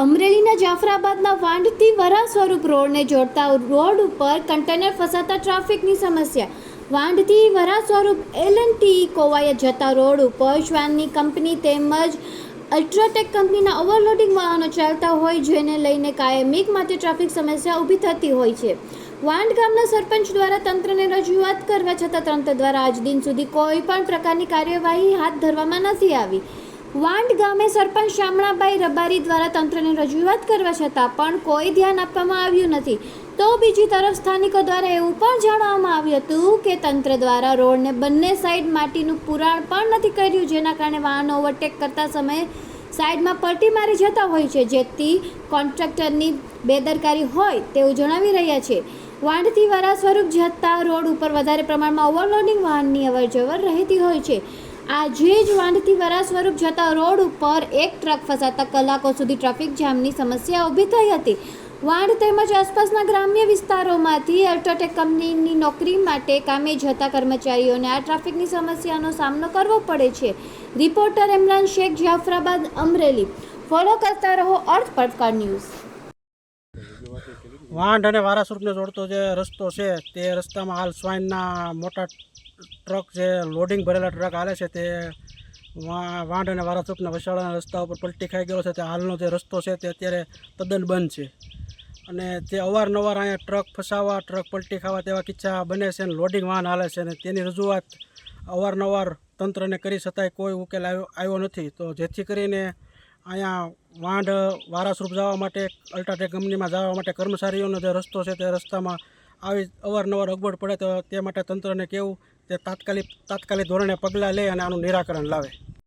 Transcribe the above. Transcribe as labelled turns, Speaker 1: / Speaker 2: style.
Speaker 1: અમરેલીના જાફરાબાદના વાંઢથી વરા સ્વરૂપ રોડને જોડતા રોડ ઉપર કન્ટેનર ફસાતા ટ્રાફિકની સમસ્યા. વાંઢથી વરા સ્વરૂપ એલ એન્ડ ટી કોવાયા જતા રોડ ઉપર શ્વાનની કંપની તેમજ અલ્ટ્રાટેક કંપનીના ઓવરલોડિંગ વાહનો ચાલતા હોય જેને લઈને કાયમિક માટે ટ્રાફિક સમસ્યા ઊભી થતી હોય છે. વાંઢ ગામના સરપંચ દ્વારા તંત્રને રજૂઆત કરવા છતાં તંત્ર દ્વારા આજ દિન સુધી કોઈ પણ પ્રકારની કાર્યવાહી હાથ ધરવામાં નથી આવી. વાંડ ગામે સરપંચ શામળાભાઈ રબારી દ્વારા તંત્રને રજૂઆત કરવા છતાં પણ કોઈ ધ્યાન આપવામાં આવ્યું નથી. તો બીજી તરફ સ્થાનિકો દ્વારા એવું પણ જાણવામાં આવ્યું હતું કે તંત્ર દ્વારા રોડને બંને સાઈડ માટીનું પુરાણ પણ નથી કર્યું, જેના કારણે વાહન ઓવરટેક કરતા સમયે સાઈડમાં પલટી મારી જતા હોય છે. જેથી કોન્ટ્રાક્ટરની બેદરકારી હોય તેવું જણાવી રહ્યા છે. વાંઢથી વરા સ્વરૂપ જતા રોડ ઉપર વધારે પ્રમાણમાં ઓવરલોડિંગ વાહનની અવરજવર રહેતી હોય છે. આજે જ વાંઢથી વરા સ્વરૂપ જતા રોડ ઉપર એક ટ્રક ફસાતા કલાકો સુધી ટ્રાફિક જામની સમસ્યા ઊભી થઈ હતી. વાંઢ તેમજ આસપાસના ગ્રામ્ય વિસ્તારોમાંથી અલ્ટ્રાટેક કંપનીની નોકરી માટે કામે જતા કર્મચારીઓને આ ટ્રાફિકની સમસ્યાનો સામનો કરવો પડે છે. રિપોર્ટર ઇમરાન શેખ જાફરાબાદ, અમરેલી. ફોલો કરતા રહો અર્થ પડકાર ન્યૂઝ.
Speaker 2: વાંઢ અને વારાસુરને જોડતો જે રસ્તો છે, તે રસ્તામાં હાલ સ્વાઇનના મોટા ટ્રક જે લોડિંગ ભરેલા ટ્રક આવે છે તે વાંઢ અને વારાસુરના વસાડાના રસ્તા ઉપર પલટી ખાઈ ગયો છે. તે હાલનો જે રસ્તો છે તે અત્યારે તદ્દન બંધ છે. અને જે અવારનવાર અહીંયા ટ્રક ફસાવા, ટ્રક પલટી ખાવા તેવા કિસ્સા બને છે અને લોડિંગ વાહન હાલે છે અને તેની રજૂઆત અવારનવાર તંત્રને કરી છતાંય કોઈ ઉકેલ આવ્યો આવ્યો નથી. તો જેથી કરીને અહીંયા વાંઢ વારાસરૂપ જવા માટે, અલ્ટ્રાટેક કંપનીમાં જવા માટે કર્મચારીઓનો જે રસ્તો છે તે રસ્તામાં આવી અવારનવાર અગવડ પડે તો તે માટે તંત્રને કેવું તે તાત્કાલિક તાત્કાલિક ધોરણે પગલાં લે અને આનું નિરાકરણ લાવે.